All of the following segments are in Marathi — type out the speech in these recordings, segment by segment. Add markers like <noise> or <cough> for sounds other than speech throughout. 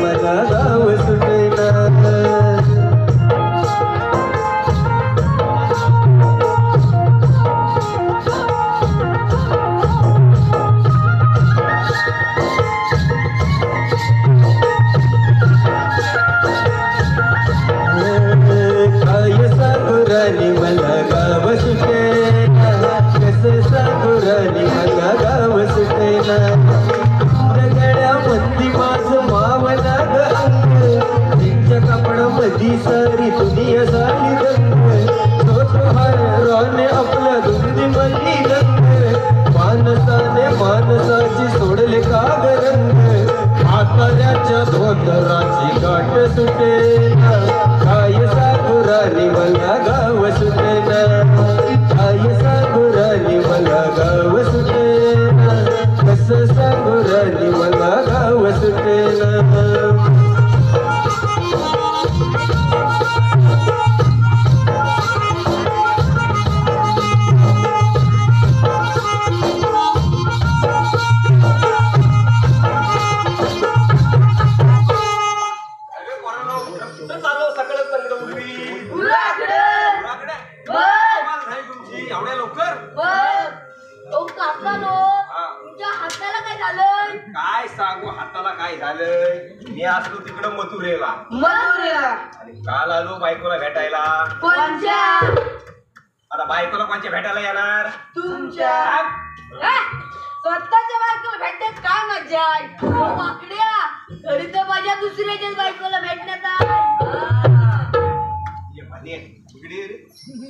मला गाव सुटे कपडामध्ये सारी दुनिया सारी रंग। तो हार राने आपल्या धुंदी मल्ली रंग। माणसाने माणसाची सोडले काग रंग म्हाताऱ्याच्या धोतराची गाठ सुटेना काय सांगू राणी मला गाव सुटे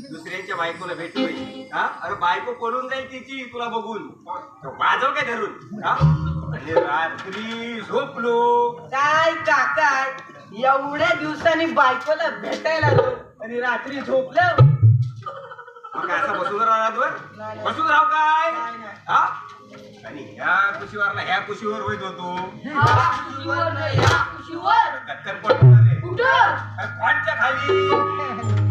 दुसऱ्यांच्या बायकोला भेटतोय हा? अरे बायको पळून जाईल तिची तुला बघून. वाजव काय धरून. हा? रात्री झोपलो. काय काका? एवढ्या दिवसांनी बायकोला भेटायला आलो आणि रात्री झोपलं. मग काय असं बसून राहणार बसून राहू काय? हा? आणि ह्या कुशीवरला ह्या कुशीवर होत होतो. हा खुशीवर नाही, हा खुशीवर कत्तर पडणार रे. कुठं अरे कॉटच्या खाली.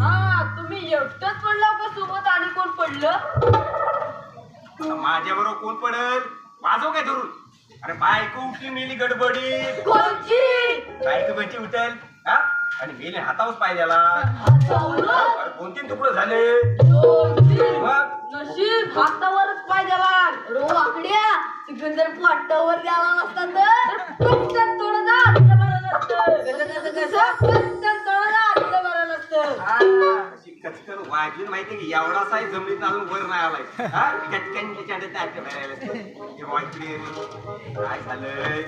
हा तुम्ही एकटंच पडलं का सोबत आणि कोण पडलं? माझ्या बरोबर कोण पडल? वाजव काय धरून. अरे बायको उठली मेली गडबडीत कोणची? बायको कशी उठल. हा? आणि मेले हातावच पाहिजेला हातावर अरे दोन तीन तुकडं झाले. दोन-तीन. मग? नशीब हातावरच पाय द्यावा रो आकड्या सिकंदर पाटावर द्यावा नसता तर वाजून माहितीये की? एवढा साई जमिनीत अजून वर नाही आलाय. काय झालंय?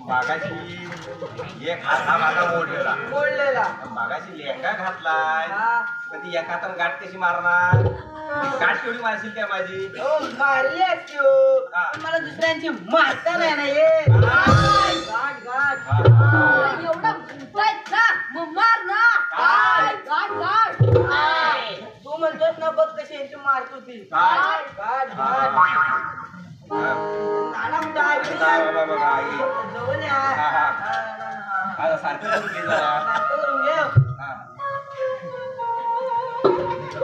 मागाशी एक हात हा माझा मोडलेला. बोललेला मागाशी लेखा घातलाय. हा. कधी एका हातानं गाठ कशी मारणार? ती गाठ केवढी मारशील काय माझी? मारली असती हो. पण मला दुसऱ्यांची मारता नाही ना? गाठ गाठ हा. आ, एवढा भुतायत ना मग मार ना काय गाठ काय? तू म्हणतोस ना बघ कशी यांची मारतो ती काय? हा. नाना कुठं आहे? इकडे काय ये. बाबा बघा आई. जवळ या. हा, हा. आता सारखं करून घे जरा. नाटक करून घे.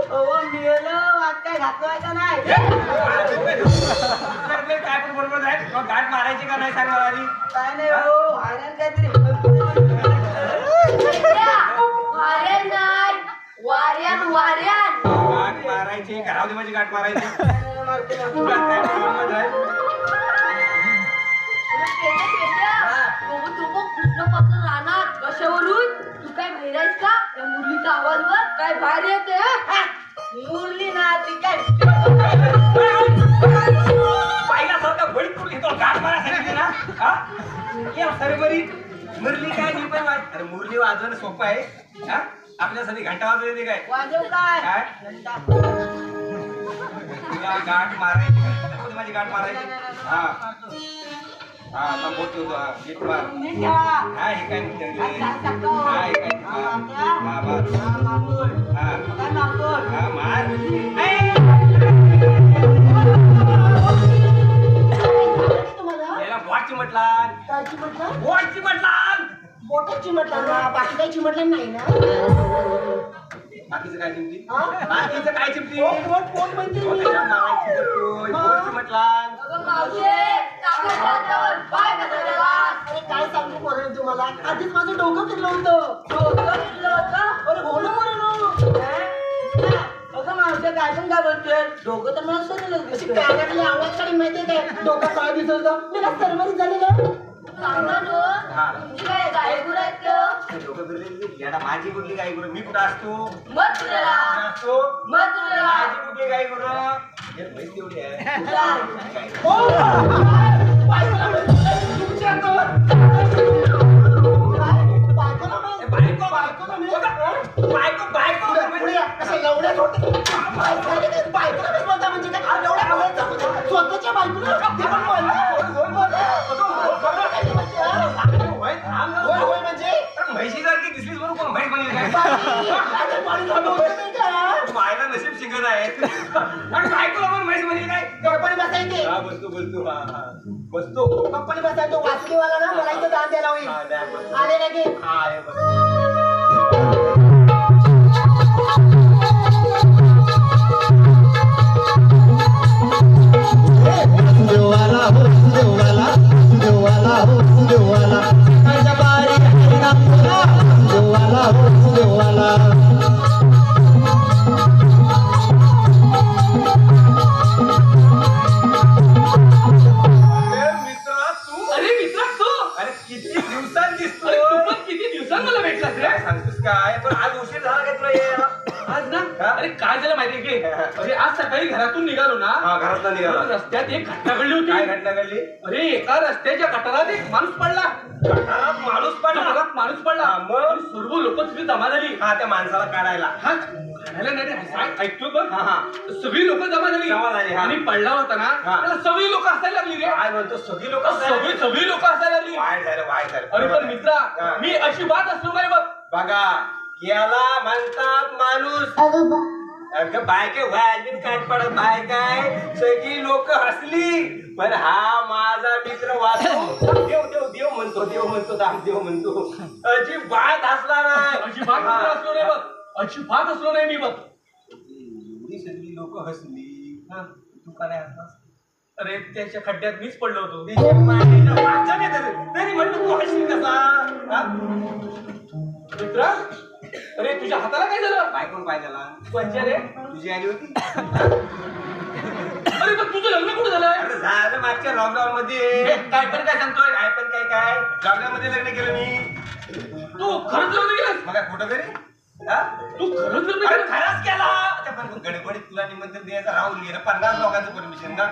अहो, मेलं. वाट काय घातलोय का नाही काय पण बरोबर आहे मग गाठ मारायची का नाही सांग मला आधी काय नाही हो हाऱ्यान काहीतरी वाऱ्यान नाही वाऱ्यान वाऱ्यान गाठ मारायची घरावली माझी गाठ मारायची. तुला काय प्रॉब्लेम आहे? पेट्या, पेट्या. तो तो बघ कृष्णपत्र राहणार कशावरून तू काय बाहेर आहेस का त्या मुरलीच्या आवाजवर काय बाहेर येते हा? मुरली ना ती काय पाहिल्यासारखं बळी करून घेतो गाठ मारा सांगितली ना हा ये सरबरी मुरली काय मी पण वाज अरे मुरली वाजवणं सोपं आहे. हा? आपल्यासाठी घंटा वाजवू येते काय? वाजव काय? काय घंटा. तुला गाठ मारायची का? माझी गाठ मारायची. हा. हा आता बोलतो तो, हा. नीट मार. नीट ठेवा. हा हे काय म्हणते हा हे काय हा हा मार. हा, मारतोय. हा. काय मारतोय? हा मार. तुम्हाला बॉटची म्हटला बोटाची म्हटलं ना बाकी काही चिमटलं नाही ना? बाकीचं काय चिमटी? हा? बाकीचं काय चिमटी? पोट म्हणजे अहो, मी. कसा गेलास? अरे काय सांगू पोरांनो तुम्हाला? आधीच माझं डोकं फिरलं होतं? काय बोलतोय? डोकं तर मला सरळ अशी कानातली आवाज काढी माहितीये काय? <laughs> डोकं काय दिसत होतं मला सर्वच झालेलं. हा. का? माझी कुठली गाई गुरु मी कुठं असतो? माझी कुठली गाई गुरु हे म्हैस आहे. गाई. हो. बायकोला. तुमच्या. आणि बायकोला पण म्हैस म्हणली काय गप्पाने बसायचे. हा बसतो बसतो. हा हा. बसतो. गप्पाने बसायचो वासुदेवाला ना? गटारात एक माणूस पडला. गटारात माणूस पडला? गटारात माणूस पडला. मग? सर्व लोक तिथे जमा झाली. हा त्या माणसाला काढायला. हा नाही रे, सांग, ऐकतो बघ हा हा. सगळी लोक जमा झाली. जमा झाली, हा. आणि पडला होता ना हा. त्याला सगळी लोक हसायला लागली रे. काय म्हणतो सगळी लोक सगळी सगळी लोक हसायला लागली. झालं झालं. अरे पण मित्रा हा. मी अशी बात असलो काय बघ. बघा याला म्हणतात माणूस. अगं बाय काय व्हायला काय पडत बाय काय? सगळी लोक हसली. पण हा माझा मित्र वाचतो. देव देव देव म्हणतो देव म्हणतो दाम देव म्हणतो. अजिबात हसला नाही. अजिबात असलो नाही बघ. अजिबात असलो नाही मी बघ. एवढी सगळी लोक हसली. हा, तू का नाही हसलास? अरे त्याच्या खड्ड्यात मीच पडलो होतो. तरी. तरी म्हणतो तू हसली कसा? मित्रा? अरे तुझ्या हाताला काय झालं? बायकोन पाय त्याला? पंचा रे. तुझी आली होती? अरे पण तुझं लग्न कुठं अरे झालं मागच्या लॉकडाऊन मध्ये. काय पण काय सांगतोय? काय पण काय काय? लॉकडाऊन मध्ये लग्न केलं मी. तू खरंच लग्न केलंस? मग कुठं तरी? हा? तू खरंच लग्न केलं खरंच केला. पण गडबडीत तुला निमंत्रण द्यायचं राहून गेलं पन्नास लोकांचं परमिशन ना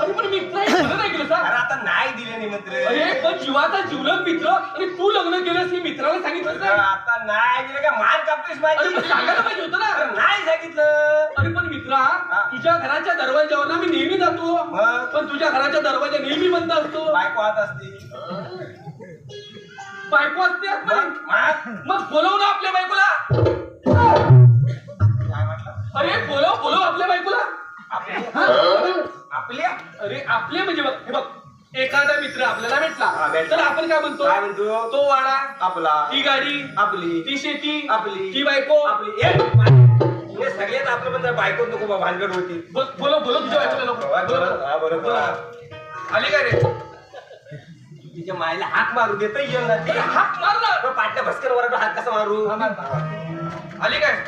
अरे पण अरे सांग आता नाही दिले निमंत्रण. अरे पण जीवाचा जीवलग मित्र आणि तू लग्न केलंस हे मित्राला सांगितलं आता नाही दिलं काय मान कापतोस अरे माझी सांगायला पाहिजे होतं ना. नाही सांगितलं. अरे पण मित्रा तुझ्या घराच्या दरवाजावर ना मी नेहमी जातो. मग? पण तुझ्या घराच्या दरवाजा नेहमी बंद असतो. बायको आत असते. बायको असते आतमध्ये. मग? मग बोलव ना आपल्या बायकोला. अरे बोलव बोलव आपल्या बायकोला. आपल्या अरे आपले म्हणजे बघ हे बघ. एखादा मित्र आपल्याला हा, भेटला. भेटला. तर आपण काय म्हणतो? काय म्हणतो? तो वाडा आपला. ती गाडी आपली. ती शेती आपली. ती बायको. आपली. ए, हे सगळ्यात आपलं पण जरा बायको नको बा, भानगड होती. बोल बोलव बोलव तुझ्या बायकोला हा. आली काय रे? तिच्या मायला हाक मारू देत येईल ना. ती हाक मार ना मग पाटल्या भस्कर वर हात कसा मारू? आली काय?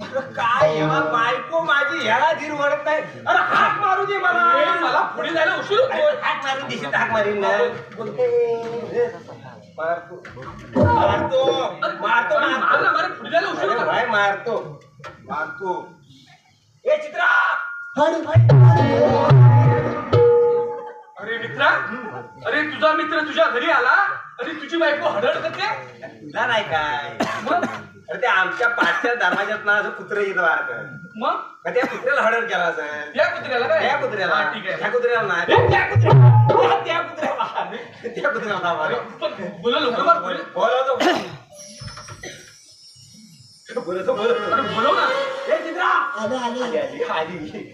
काय ह्याला बायको माझी ह्याला धीर वळत नाही. अरे हाक मारू दे मला. मला पुढे जायला उशीर अरे, होतो हाक मारून दिशेत हाक मारीन ना. मारतो. मारतो. मारतो अरे, मार मारतो पुढे जायला उशीर अरे होतो भाई मारतो. मारतो. ए चित्रा! अरे मित्रा. अरे तुझा मित्र तुझ्या घरी आला. आणि तुझी बायको हडड करते तुला नाही काय? अरे आमच्या पाठच्या दरवाज्यात ना असं कुत्र येतं वारक मग? का त्या कुत्र्याला हडर केला असेल त्या कुत्र्याला काय? त्या कुत्र्याला. हा, ठीक आहे. त्या कुत्र्याला नाही. ए, त्या कुत्र्याला. <laughs> त्या कुत्र्याला. त्या कुत्र्याला. पण बोला लवकर मार, पुढे. बोलवतो बोलवतो बोलवतो अरे बोलव ना. ए चित्रा. आले आले आली. आली.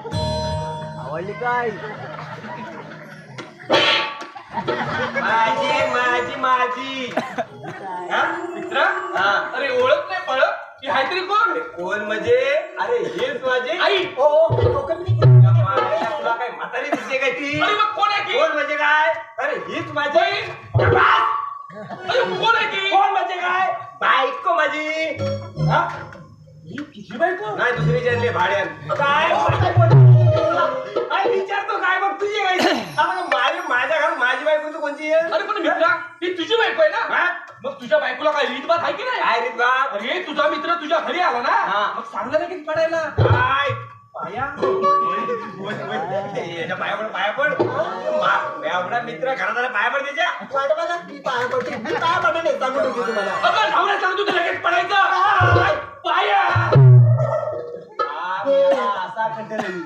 आवडली काय? माझी माझी माझी हा? मित्र? हा. अरे ओळख नाही पळख की हायतरी कोण कोण म्हणजे? अरे हेच माझे आई. ओ ओ, टोकन नाही कोण आहे कोण म्हणजे काय? अरे हेच माझी. कोण आहे कोण म्हणजे काय? बायको माझी. हा? ही बायको? नाही दुसरी जनले भाड्यान. काय काय काय विचारतो काय मग तुझी काय माझ्या घरात माझी बायको तू कोणती आहे? अरे पण मित्रा ही तुझी बायको आहे ना? हा? मग तुझ्या बायकोला काय रीत बात आहे की नाही? काय रे बाप अरे तुझा मित्र तुझ्या घरी आला ना? हा. मग सांगला ना किती पडायला? काय? पाया? याच्या पाया पड पाया पड. एवढा मित्र घरात आला पाया पड त्याच्या. वाट बघा मी पाया पडते. नाही सांगून ठेवते तुम्हाला. सांगतो लगेच पडायचं. काय? पाया! मेला असा कंटाळा मी.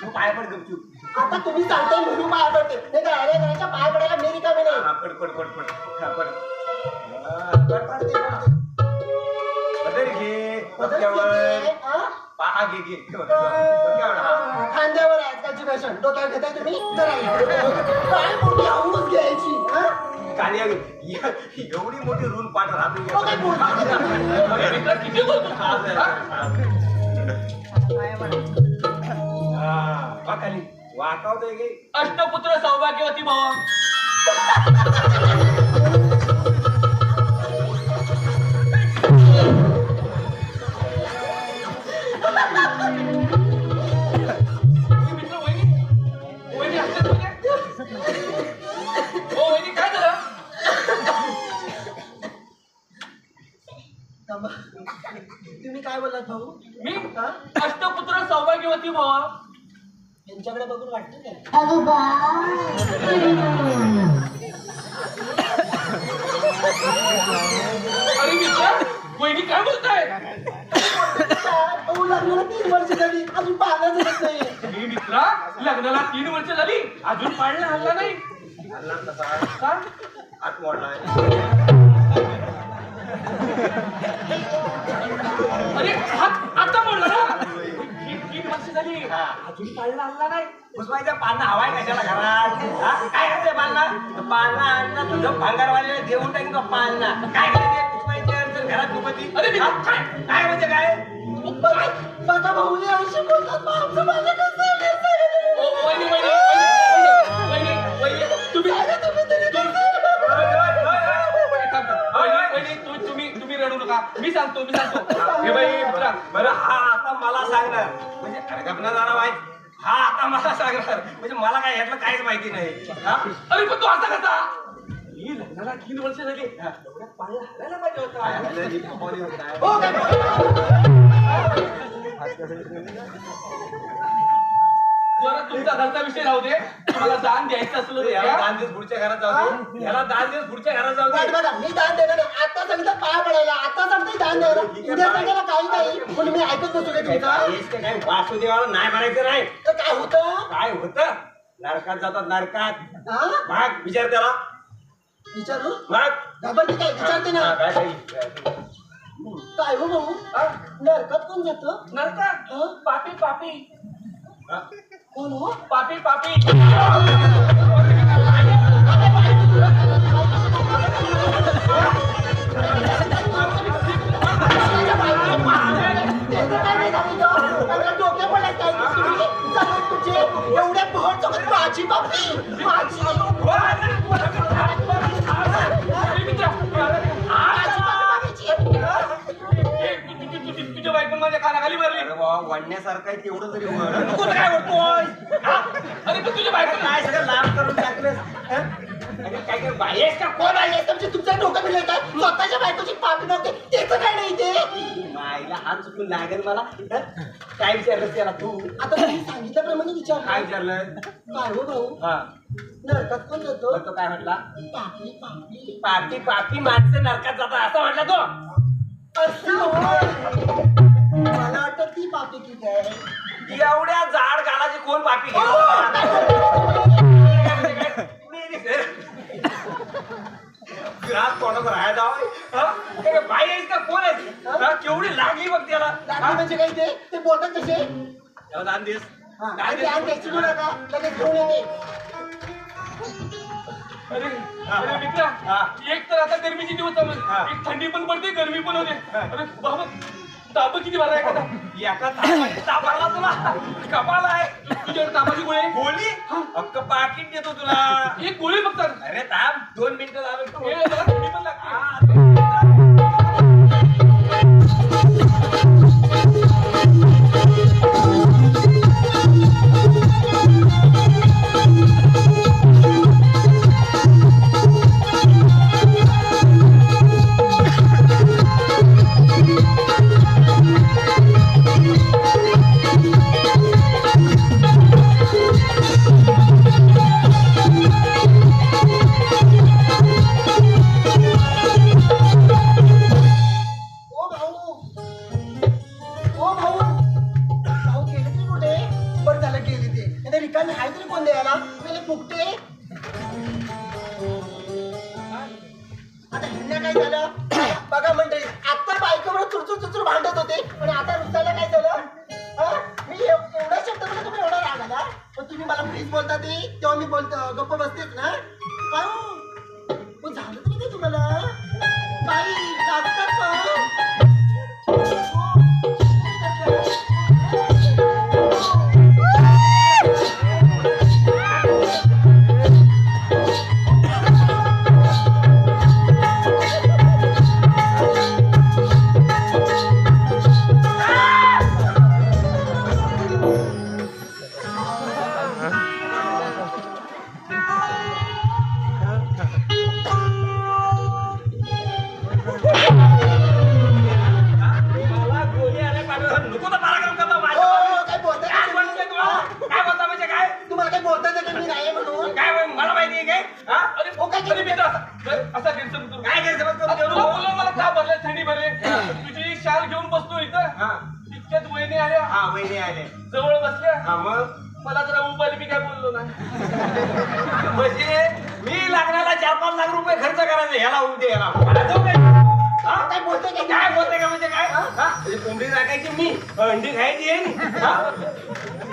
तू पाया पड गपचूप. आता तुम्ही सांगताय म्हणून पाया पडते. नाही तर अरे घराच्या पाया पडायला मी रिकामी नाही. हा, पड पड पड पड. हा, पड. हा, पड पड पडते, पडते. पदर घे डोक्यावर. हा? पहा घे घे. डोक्यावर हा. खांद्यावर आहे आजकालची फॅशन. डोक्यावर घेताय तुम्ही? काय मोठी हौस घ्यायची. एवढी मोठी रून पाठ राहते. हो, हा, हा? हा, वाकावतोय गे अष्टपुत्र सौभाग्यवती भावा. यांच्याकडे बघून वाटतं काय अरे मित्र वहिनी काय बोलताय? लग्नाला तीन वर्ष झाली अजून पाहण्याच येत नाही मी मित्रा लग्नाला तीन वर्ष झाली अजून पाळणा हल्ला नाही. हल्ला तसा का? मोडलाय अरे हात आता ना? तीन झाली अजून पाळणा हल्ला नाही. पुष्पाच्या पानं हवाय कशाला घरात? हा? काय करते पालना पालना आणला तुझं भांगारवाले देऊन टाकीन तो पालना काय करायचे पुष्पाची अडचण? घरात दुपती? अरे मी- हा? काय काय म्हणजे काय? बघा भाऊ असे बोलतात मग आमचं माझं कसं आहे? ओ, वहिनी वहिनी वहिनी वहिनी वहिनी तुम्ही सांगा तुम्ही मी सांगतो मी सांगतो. हे. बाई मित्रा बरं हा आता मला सांगणार. म्हणजे गपना जाणार माहीत हा आता मला सांगणार. म्हणजे मला काय यातलं काहीच माहिती नाही. हा? अरे पण तू असा कसा? ही लग्नाला तीन वर्ष झाली. हलायला पाहिजे होता. हो. बरं तुमचा घरचा विषय राहू दे. तुम्हाला दान द्यायचं असलं तर याला द्या. दहा दिवस पुढच्या घरात जाऊ दे. याला दहा दिवस पुढच्या घरात जाऊ दे. बघा मी दान देणार नाही. आता सांगितलं पाया पडायला. आता सांगते दान द्यायला. उद्या सांगायला काही नाही. म्हणून मी ऐकत नसतो काय तुमचा? हेच ते काही वासुदेवाला नाही म्हणायचं नाही तर काय होतं? काय होतं? नरकात जातात नरकात. हा? भाग विचार त्याला. विचारू? भाग. घाबरते काय? विचारते ना. हा, काय काय? हो भाऊ? नरकात कोण जातं? नरकात? हं? पापी पापी. हा? कोण हो पापी. पापी एवढ्या भर माझी बापी. माझी. वाढण्यासारखं आहे तेवढं तरी काय हा? अरे पण तुझ्या बायको काय सगळं लांब करून टाकलं अरे काय काय बाहेर का? कोण आहे? तुमचे तुमचं डोकं मिळलं काय स्वतःच्या बायकोची पापी नव्हते. त्याचं काय नाही ते माईला हात चुकून लागेल मला. हं? काय विचारलं त्याला तू? आता तुम्ही सांगितल्याप्रमाणे विचार. काय विचारलं काय हो भाऊ? हा. नरकात कोण जातो? मग तो काय म्हटला? पापी पापी. पापी पापी माणसं नरकात जातात. असं म्हटलं तो. होय. मला वाटतं ती पापी की काय एवढ्या जाड गालाची कोण पापी? घरात कोणाचं राहायला जावं हा? बाई आहेस का कोण आहेस हा? केवढी लागली बघ त्याला लागली हा? म्हणजे काय ते ते बोलतात कसे हा, लगेच घेऊन येते अरे अरे मित्रा हा. एक तर आता गरमीचे दिवस चालू आहेत. हा. एक थंडी पण पडते गरमी पण होते हा. अरे बाबा ताप किती भरला एखादा एका तापाची ताप आला तुला कपाल आहे. तुझ्याकडे तापाची गोळी आहे? गोळी? अक्क पाकिट देतो तुला. एक गोळी फक्त. अरे ताप दोन मिनिटं झालं. हे जरा थंडी पण लागते. आता काय झालं? <coughs> बघा मंडळी आता बायकोवर चुरचूर चुरचूर भांडत होते. पण आता रुसायला काय झालं? मी एव- एवढा शब्द म्हणजे तुम्ही एवढा राग आला पण तुम्ही मला प्लीज बोलता ते तेव्हा मी बोलतो गप्प बसतेच ना? ह्याला उद्या ह्याला माझं काय हा? काय बोलतोय काय बोलते का म्हणजे काय? हा? म्हणजे कोंबडी राखायची मी अंडी खायची आहे नी? हा?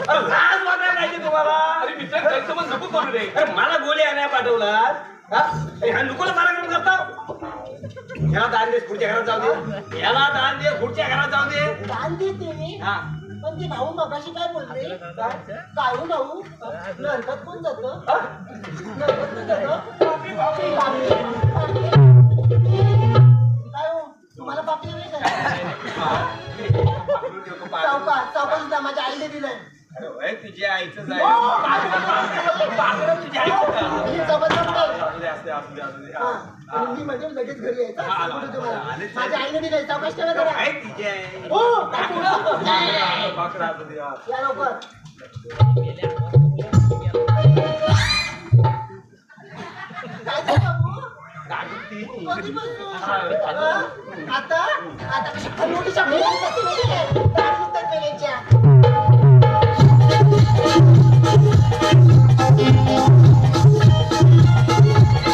अरे लाज वाटायला पाहिजे तुम्हाला. अरे मित्र गैरसमज नको करू रे. अरे मला गोळी आणायला पाठवलात. हा? अरे हा नुकोला करता. ह्याला दान दे पुढच्या घरात जाऊ दे. ह्याला दान दे पुढच्या घरात जाऊ दे. दान देते मी. हा. पण ते भाऊ मगाशी काय बोलते काय हो भाऊ नरकात कोण जातं नरकात कोण जातं. काय हो तुम्हाला पापी हवी का. चौका चौका सुद्धा माझ्या आईने दिलंय तुझ्या आईचं ओ, आहे पापी, पाकडं तुझ्या आईचं का? मी चौकात चौकात. असू दे, असू दे, असू दे, असू दे. हा. हा. आणि मी म्हणजे लगेच घरी यायचं हा, आलो, सांगतो आलो, तुम्हाला. आलो. माझ्या आईने दिलंय चौकाश ठेवा जरा आहे तिची आई. हो काकू. पाकडं असू दे, हा. या लवकर काय झालं बाबू? काढू ती. कधीपासून? हा? आता आता कशी खरोखीच्या मेल्याची माहिती आहे? दाढी दुखतात मेल्याच्या.